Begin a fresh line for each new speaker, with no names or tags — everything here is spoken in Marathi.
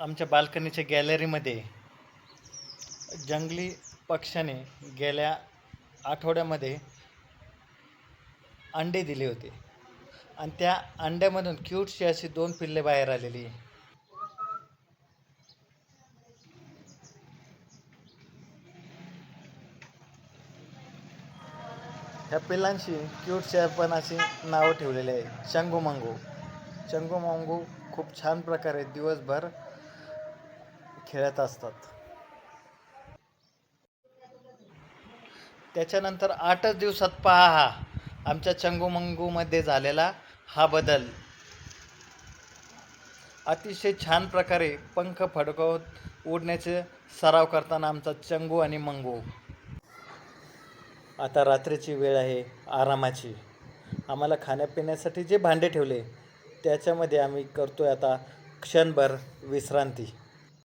आमच्या बाल्कनीच्या गॅलरीमध्ये जंगली पक्ष्याने गेल्या आठवड्यामध्ये अंडे दिले होते. आणि त्या अंड्यामधून क्यूटशी अशी दोन पिल्ले बाहेर आलेली. ह्या पिल्लांशी क्यूटशी पण अशी नावं ठेवलेली आहे. चंगू मंगू चंगू मंगू खूप छान प्रकारे दिवसभर खेळत असतात. त्याच्यानंतर आठच दिवसात पहा हा आमच्या चंगूमंगूमध्ये झालेला हा बदल. अतिशय छान प्रकारे पंख फडकवत उडण्याचे सराव करताना आमचा चंगू आणि मंगू. आता रात्रीची वेळ आहे आरामाची. आम्हाला खाण्यापिण्यासाठी जे भांडे ठेवले त्याच्यामध्ये आम्ही करतो आहे आता क्षणभर विश्रांती.